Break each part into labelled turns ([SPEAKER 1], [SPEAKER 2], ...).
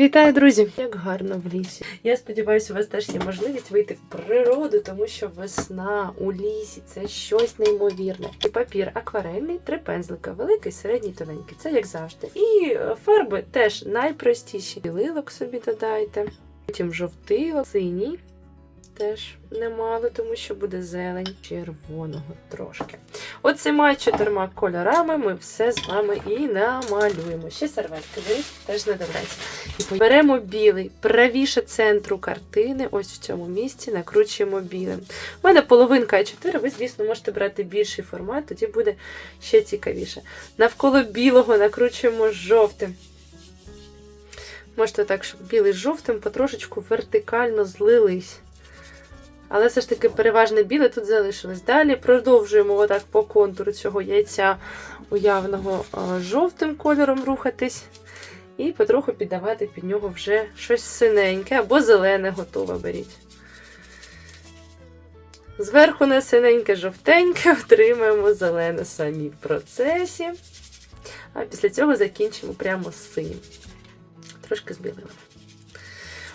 [SPEAKER 1] Вітаю, друзі! Як гарно в лісі. Я сподіваюся, у вас теж є можливість вийти в природу, тому що весна у лісі це щось неймовірне. І папір акварельний, три пензлика, великий, середній, тоненький. Це як завжди. І е, фарби теж найпростіші. Білилок собі додайте, потім жовтий синій. Теж немало, тому що буде зелень червоного трошки. Оцима чотирма кольорами ми все з вами і намалюємо. Ще серветки, теж знадобляться. І беремо білий, правіше центру картини, ось в цьому місці, накручуємо білим. У мене половинка А4, ви, звісно, можете брати більший формат, тоді буде ще цікавіше. Навколо білого накручуємо жовтим. Можете так, щоб білий з жовтим потрошечку вертикально злились. Але все ж таки переважне біле тут залишилось. Далі продовжуємо отак по контуру цього яйця уявного жовтим кольором рухатись. І потроху піддавати під нього вже щось синеньке або зелене готове беріть. Зверху на синеньке жовтеньке отримаємо зелене самі в процесі. А після цього закінчимо прямо з синім. Трошки збілили.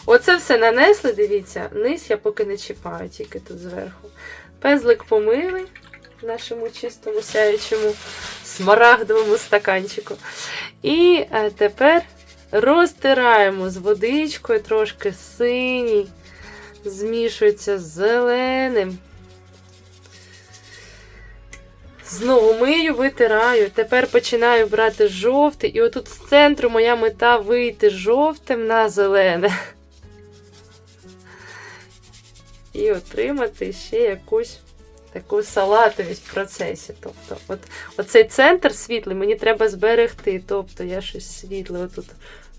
[SPEAKER 1] Оце все нанесли, дивіться, низ я поки не чіпаю, тільки тут зверху. Пензлик помили нашому чистому сяючому смарагдовому стаканчику. І е, тепер розтираємо з водичкою трошки синій, змішується з зеленим. Знову мию, витираю. Тепер починаю брати жовтий. І отут з центру моя мета вийти жовтим на зелене. І отримати ще якусь таку салатовість в процесі. Тобто, от, оцей центр світлий мені треба зберегти. Тобто я щось світле отут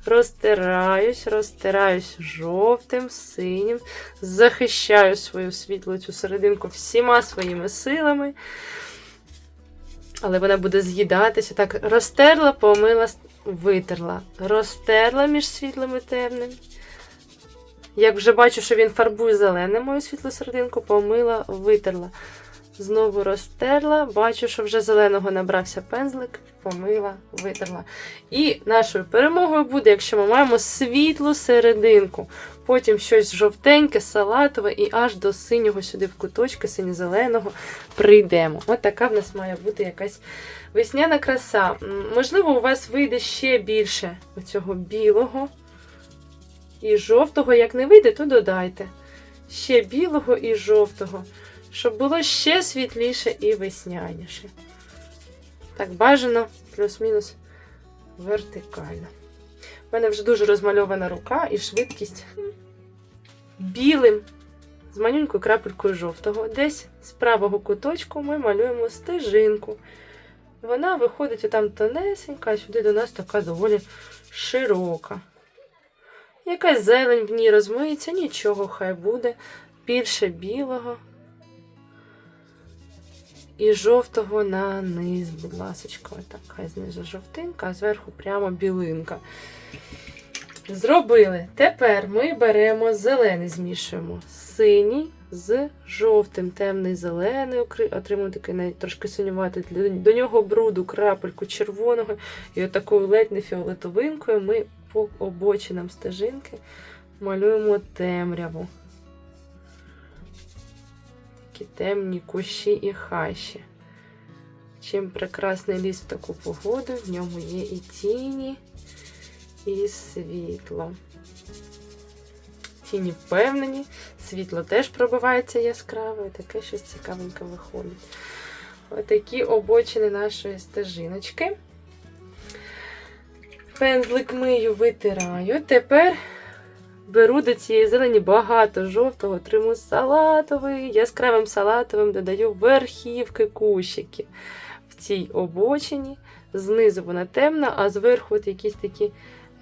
[SPEAKER 1] розтираюсь, розтираюсь жовтим, синім, захищаю свою світлу цю серединку всіма своїми силами. Але вона буде з'їдатися. Так, розтерла, помила, витерла. Розтерла між світлим і темним. Як вже бачу, що він фарбує зелене мою світлу серединку, помила, витерла. Знову розтерла, бачу, що вже зеленого набрався пензлик, помила, витерла. І нашою перемогою буде, якщо ми маємо світлу серединку. Потім щось жовтеньке, салатове, і аж до синього сюди в куточки, синьо-зеленого прийдемо. От така в нас має бути якась весняна краса. Можливо, у вас вийде ще більше цього білого. І жовтого, як не вийде, то додайте. Ще білого і жовтого, щоб було ще світліше і весняніше. Так, бажано плюс-мінус вертикально. У мене вже дуже розмальована рука і швидкість білим з манюнькою крапелькою жовтого. Десь з правого куточку ми малюємо стежинку. Вона виходить отам тонесенька, а сюди до нас така доволі широка. Якась зелень в ній розмиється, нічого хай буде. Більше білого і жовтого на низ, будь ласочка. Отак, хай знизу жовтинка, а зверху прямо білинка. Зробили. Тепер ми беремо зелений, змішуємо синій з жовтим, темний зелений, отримуємо такий навіть трошки синюватий. До нього бруду, крапельку червоного і отакою ледь не фіолетовинкою ми по обочинам стежинки малюємо темряву. Такі темні кущі і хащі. Чим прекрасний ліс в таку погоду, в ньому є і тіні, і світло. Тіні впевнені, світло теж пробивається яскраво, і таке щось цікавеньке виходить. Отакі обочини нашої стежиночки. Пензлик мию, витираю. Тепер беру до цієї зелені багато жовтого, триму салатовий, яскравим салатовим додаю верхівки кущиків в цій обочині. Знизу вона темна, а зверху от якісь такі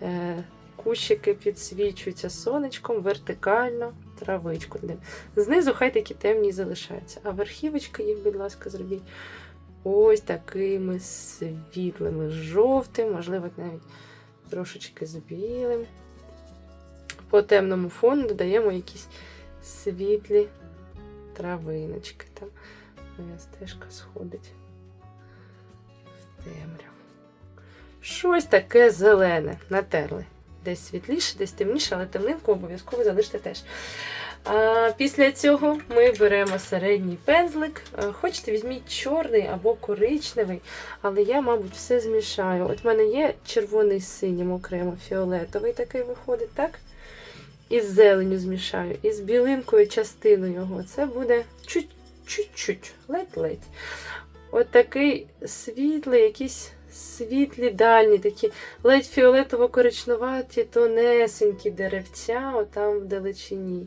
[SPEAKER 1] е, кущики підсвічуються сонечком вертикально, травичку. Знизу хай такі темні залишаються. А верхівочки їх, будь ласка, зробіть ось такими світлими, жовтим, можливо, навіть трошечки з білим. По темному фону додаємо якісь світлі травиночки. Там моя стежка сходить в темряву. Щось таке зелене натерли. Десь світліше, десь темніше, але темнинку обов'язково залиште теж. Після цього ми беремо середній пензлик. Хочете, візьміть чорний або коричневий, але я, мабуть, все змішаю. От в мене є червоний з синім окремо, фіолетовий такий виходить, так? І з зеленю змішаю, і з білинкою частину його. Це буде чуть- чуть-чуть, ледь-ледь. От такий світлий, якісь світлі дальні, такі ледь фіолетово-коричнуваті, тонесенькі деревця, отам в далечині.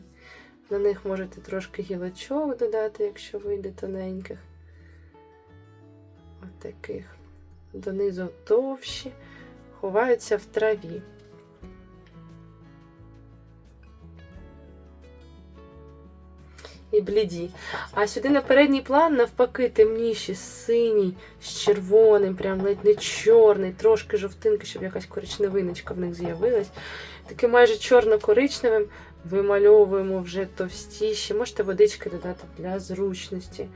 [SPEAKER 1] На них можете трошки гілочок додати, якщо вийде тоненьких. От таких. Донизу товщі, ховаються в траві. І бліді. А сюди на передній план, навпаки, темніші, синій, з червоним, прям ледь не чорний, трошки жовтинки, щоб якась коричневиночка в них з'явилась. Таким майже чорно-коричневим вимальовуємо вже товстіші. Можете водички додати для зручності.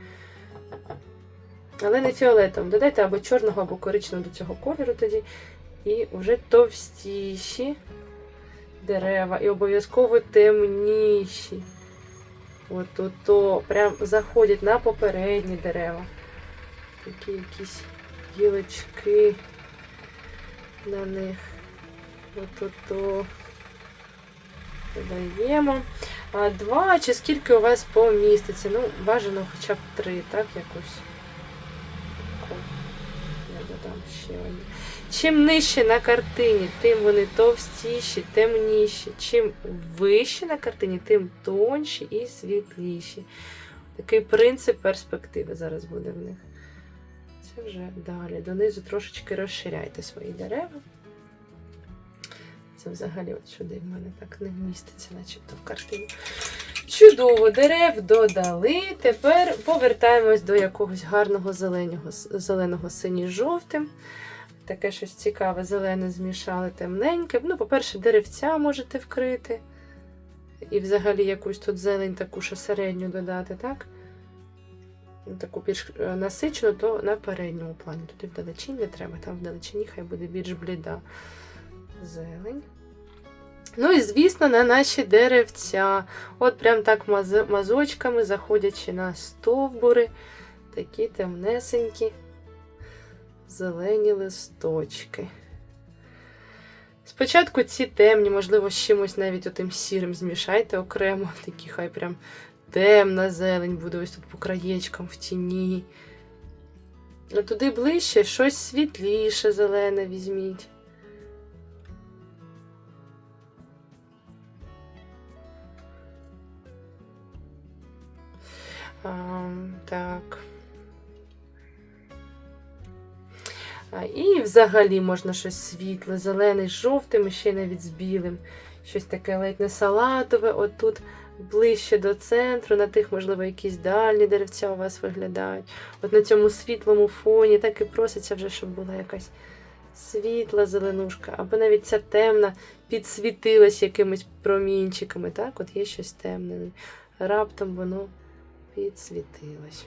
[SPEAKER 1] Але не фіолетовим. Додайте або чорного, або коричневого до цього кольору тоді. І вже товстіші дерева. І обов'язково темніші. От тут то прям заходять на попередні дерева. Такі якісь гілочки на них. От то додаємо. Два чи скільки у вас поміститься? Ну, бажано хоча б три, так, якось. Я додам ще одні. Чим нижче на картині, тим вони товстіші, темніші. Чим вище на картині, тим тонші і світліші. Такий принцип перспективи зараз буде в них. Це вже далі. Донизу трошечки розширяйте свої дерева. Це взагалі от сюди в мене так не вміститься, начебто в картині. Чудово, дерев додали. Тепер повертаємось до якогось гарного зеленого, зеленого синьо-жовтим. Таке щось цікаве, зелене змішали, темненьке. Ну, по-перше, деревця можете вкрити. І взагалі якусь тут зелень, таку що середню додати, так? Таку більш е, насичену, то на передньому плані. Туди вдалечінь не треба, там вдалечині хай буде більш бліда зелень. Ну і, звісно, на наші деревця. От прям так маз- мазочками, заходячи на стовбури, такі темнесенькі зелені листочки. Спочатку ці темні, можливо, з чимось навіть отим сірим змішайте окремо, такі хай прям темна зелень буде ось тут по краєчкам в тіні. А туди ближче щось світліше зелене візьміть. Так. І взагалі можна щось світле, зелене, з жовтим, і ще навіть з білим. Щось таке ледь не салатове. Отут ближче до центру, на тих, можливо, якісь дальні деревця у вас виглядають. От на цьому світлому фоні так і проситься вже, щоб була якась світла зеленушка, або навіть ця темна підсвітилась якимись промінчиками. Так, от є щось темне. Раптом воно підсвітилось.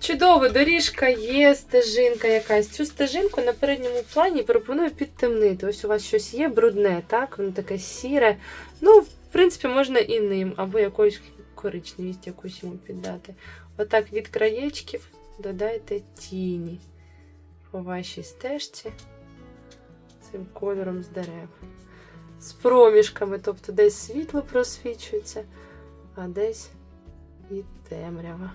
[SPEAKER 1] Чудово, доріжка є, стежинка якась. Цю стежинку на передньому плані пропоную підтемнити. Ось у вас щось є брудне, так? Воно таке сіре. Ну, в принципі, можна і ним, або якоюсь коричневість якусь йому піддати. Отак від краєчків додайте тіні по вашій стежці цим кольором з дерев. З проміжками, тобто десь світло просвічується, а десь і темрява.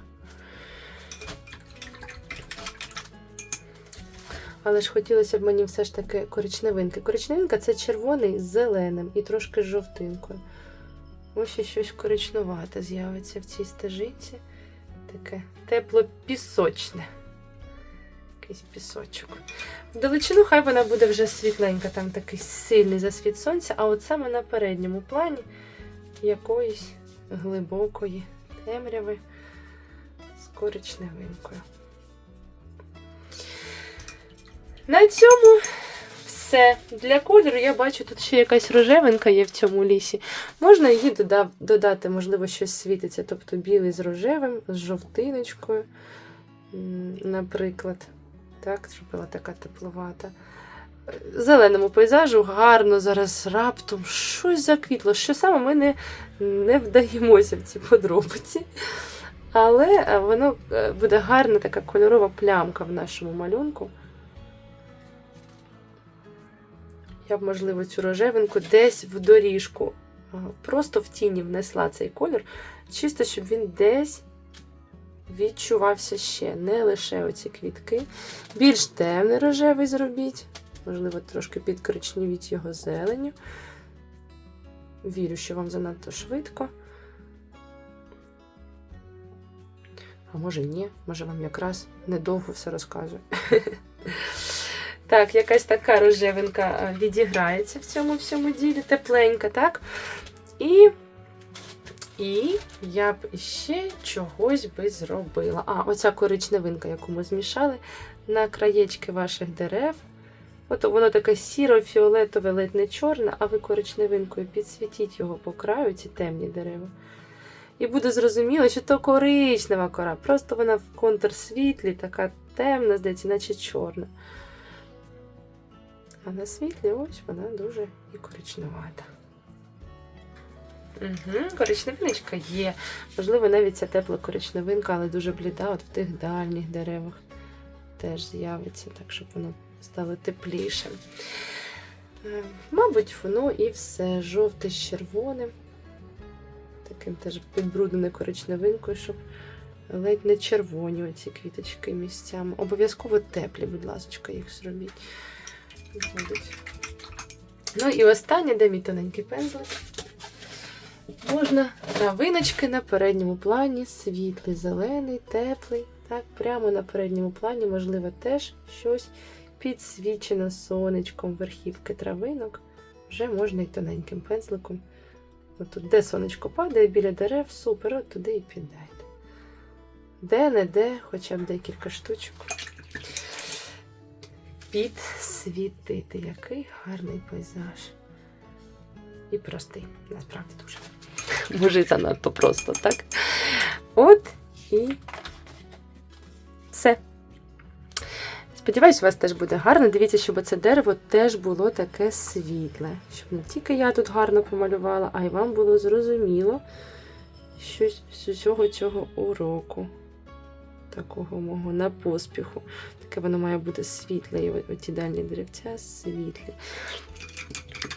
[SPEAKER 1] Але ж хотілося б мені все ж таки коричневинки. Коричневинка це червоний з зеленим і трошки з жовтинкою. Ось ще щось коричнувате з'явиться в цій стежинці. Таке тепло-пісочне. Якийсь пісочок. Вдалечину хай вона буде вже світленька, там такий сильний засвіт сонця, а от саме на передньому плані якоїсь глибокої темряви з коричневинкою. На цьому все. Для кольору я бачу, тут ще якась рожевинка є в цьому лісі. Можна її додав, додати, можливо, щось світиться. Тобто білий з рожевим, з жовтиночкою, наприклад. Так, була така тепловата. зеленому пейзажу гарно зараз раптом щось заквітло. Що саме ми не, не вдаємося в ці подробиці. Але е, воно е, буде гарна така кольорова плямка в нашому малюнку. Я б, можливо, цю рожевинку десь в доріжку, е, просто в тіні внесла цей колір, чисто, щоб він десь відчувався ще, не лише оці квітки. Більш темний рожевий зробіть, можливо, трошки підкоричневіть його зеленю. Вірю, що вам занадто швидко. А може ні, може вам якраз недовго все розказую. Так, якась така рожевинка відіграється в цьому всьому ділі, тепленька, так? І, і я б ще чогось би зробила. А, оця коричневинка, яку ми змішали на краєчки ваших дерев. От воно таке сіро-фіолетове, ледь не чорне, а ви коричневинкою підсвітіть його по краю, ці темні дерева. І буде зрозуміло, що то коричнева кора. Просто вона в контрсвітлі, така темна, здається, наче чорна. А на світлі ось вона дуже і коричневата. Угу, коричневиночка є. Можливо, навіть ця тепла коричневинка, але дуже бліда, от в тих дальніх деревах теж з'явиться, так щоб воно стало теплішим. Е, Мабуть, воно і все. Жовте з червоним. Таким теж підбруднене коричневинкою, щоб ледь не червоні оці квіточки місцями. Обов'язково теплі, будь ласка, їх зробіть. Будуть. Ну і останнє, де мій тоненький пензлик. Можна травиночки на передньому плані, світлий, зелений, теплий. Так, прямо на передньому плані, можливо, теж щось підсвічено сонечком верхівки травинок. Вже можна і тоненьким пензликом. Отут, де сонечко падає біля дерев, супер, от туди і піддайте. Де-не-де, хоча б декілька штучок. Підсвітити. Який гарний пейзаж. І простий, насправді дуже. Може, і занадто просто, так? От і все. Сподіваюсь, у вас теж буде гарно. Дивіться, щоб це дерево теж було таке світле. Щоб не тільки я тут гарно помалювала, а й вам було зрозуміло щось з усього цього уроку. Такого мого на поспіху. Таке воно має бути світле, і оті дальні деревця світлі.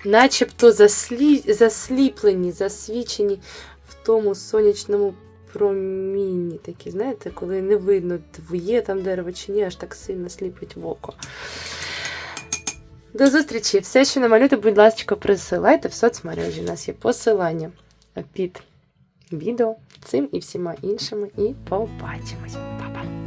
[SPEAKER 1] Начебто заслі... засліплені, засвічені в тому сонячному промінні такі, знаєте, коли не видно, є там дерево чи ні, аж так сильно сліпить в око. До зустрічі! Все, що намалюєте, будь ласка, присилайте в соцмережі. У нас є посилання під відео цим і всіма іншими. І побачимось. Па-па!